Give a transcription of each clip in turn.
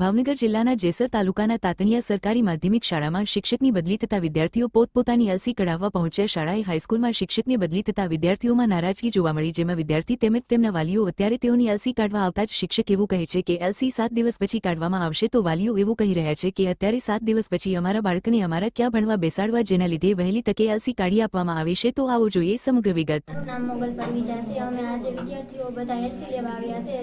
ભાવનગર જિલ્લાના જેસર તાલુકાના તાતણિયા સરકારી માધ્યમિક શાળામાં શિક્ષકની બદલી થતા વિદ્યાર્થીઓ પોતપોતાની એલસી કઢાવવા પહોંચ્યા શાળાએ હાઈસ્કૂલમાં શિક્ષકની બદલી થતા વિદ્યાર્થીઓમાં નારાજગી જોવા મળી, જેમાં વિદ્યાર્થી તેમજ તેમના વાલીઓ અત્યારે તેઓની એલસી કાઢવા આવતા જ શિક્ષક એવું કહે છે કે, એલસી સાત દિવસ પછી કાઢવામાં આવશે તો વાલીઓ એવું કહી રહ્યા છે કે, અત્યારે સાત દિવસ પછી અમારા બાળકને અમારા ક્યાં ભણવા બેસાડવા જેના લીધે વહેલી તકે એલસી કાઢી આપવામાં આવે છે તો આવો જોઈએ સમગ્ર વિગત. વિદ્યાર્થીઓ બધા એલસી લેવા આવ્યા છે.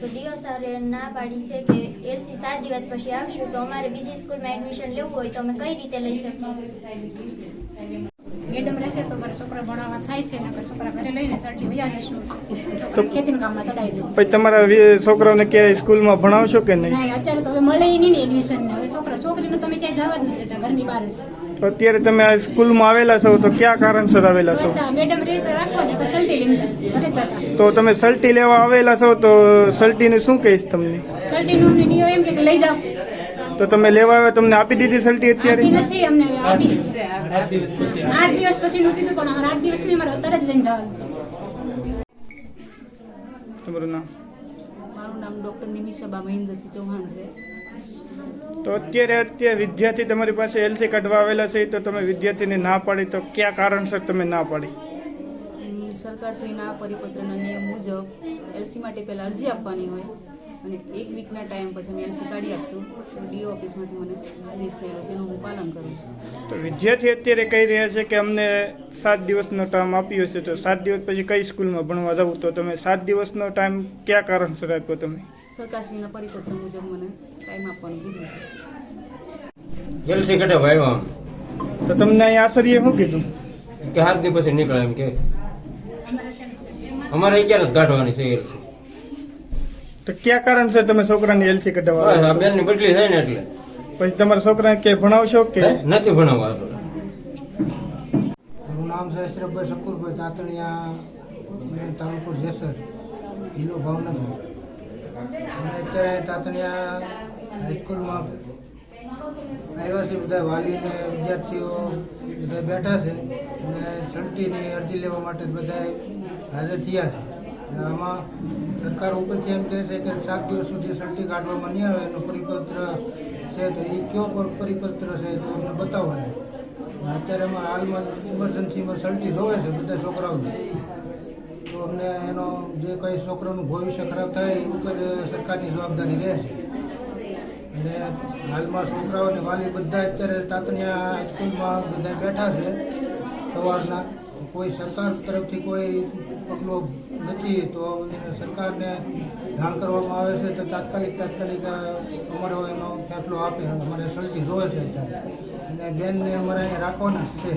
તો ડીઓ સરે ના પાડી છે કે, એલસી સાત દિવસ પછી આવશું તો અમારે બીજી સ્કૂલમાં એડમિશન લેવું હોય તો અમે કઈ રીતે લઈ શકીએ? મેડમ રહેશે તો મારા છોકરા ભણાવવા થાય છે નકર છોકરા ઘરે લઈને સર્ટી વયા જશું. છોકરા ખેતીના કામમાં ચડાવી દઉં. પછી તમારા છોકરાઓને ક્યાંય સ્કૂલમાં ભણાવશો કે નહીં? અત્યારે તો હવે મળે નહીં ને એડમિશન ને. હવે છોકરીનું તમે ક્યાંય જવા જ નથી દેતા ઘરની બહાર જ. અત્યારે તમે આ સ્કૂલમાં આવેલા છો તો કયા કારણસર આવેલા છો? મેડમ રે તો રાખો ને તો સલ્ટી લઈને જાય જતા. તો તમે સલ્ટી લેવા આવેલા છો તો સલટીનું શું કહીશ તમને? સલ્ટીનું ને ડીઓ એમ કે લઈ જાઓ. તો તમે લેવા આવ્યા તમને આપી દીધી સલ્ટી આપી અત્યારે નથી અમને આપી આઠ દિવસ પછી નું કીધું પણ આઠ દિવસની અમારે અત્યારે જ લઈને જવાનું છે. તમારું નામ? મારું નામ ડોક્ટર નિમિષાબા મહેન્દ્રસિંહ ચૌહાણ છે. તો અત્યારે અત્યારે વિદ્યાર્થી તમારી પાસે એલસી કાઢવા આવેલા છે, તો તમે વિદ્યાર્થીને ના પાડી, તો કયા કારણસર તમે ના પાડી? સરકારશ્રીના પરિપત્રના નિયમ મુજબ એલસી માટે પહેલાં અરજી આપવાની હોય અને એક વીકના ટાઈમ પછી અમે એલસી કાઢી આપશું. ડીઓ ઓફિસમાંથી મને આદેશ થયેલો છે, એનું હું પાલન કરું છું. તો વિદ્યાર્થી અત્યારે કહી રહ્યા છે કે અમને સાત દિવસનો ટાઈમ આપ્યો છે તો સાત દિવસ પછી કઈ સ્કૂલમાં ભણવા જવું? તો તમે સાત દિવસનો ટાઈમ કયા કારણસર આપ્યો તમે? સરકારશ્રીના પરિપત્ર મુજબ મને ટાઈમ આપવાનું કીધું છે. એલસી કટે આમ. તો તમને અહીં આશ્ચર્ય શું કીધું? કે સાત દિવસ પછી નીકળે એમ કે. અમારે અત્યારે જ કાઢવાની છે. તો કયા કારણસર તમે છોકરાની એલસી કઢાવવા? બેનની બદલી થાય ને એટલે. પછી તમારા છોકરાને ક્યાંય ભણાવશો કે? નથી ભણાવવા મારું નામ છે અશરફભાઈ શકુરભાઈ તાતણિયા તાલુકો જેસર જિલ્લો ભાવનગર. અને અત્યારે તાતણિયા હાઈસ્કૂલમાં આવ્યા છે બધા વાલીને વિદ્યાર્થીઓ બધા બેઠા છે અને સલ્ટીની અરજી લેવા માટે બધા હાજર થયા છે. આમાં સરકાર ઉપરથી એમ કહે છે કે સાત દિવસ સુધી સલ્ટી કાઢવામાં નહીં આવે એનો પરિપત્ર છે, તો એ કયો પર- પરિપત્ર છે તો અમને બતાવો અત્યારે એમાં હાલમાં ઇમરજન્સીમાં સલટી જોવે છે બધા છોકરાઓને. તો અમને એનો જે કંઈ છોકરાનું ભવિષ્ય ખરાબ થાય એ ઉપર સરકારની જવાબદારી રહેશે અને હાલમાં છોકરાઓ અને વાલી બધા અત્યારે તાતણિયા હાઈસ્કૂલમાં બધા બેઠા છે, સવારના. કોઈ સરકાર તરફથી કોઈ પગલું નથી, તો સરકારને જાણ કરવામાં આવે છે તો તાત્કાલિક તાત્કાલિક અમારો એનો ફેસલો આપે અમારે સલ્ટી જોવે છે અત્યારે. અને બેનને અમારે અહીંયા રાખવાના છે.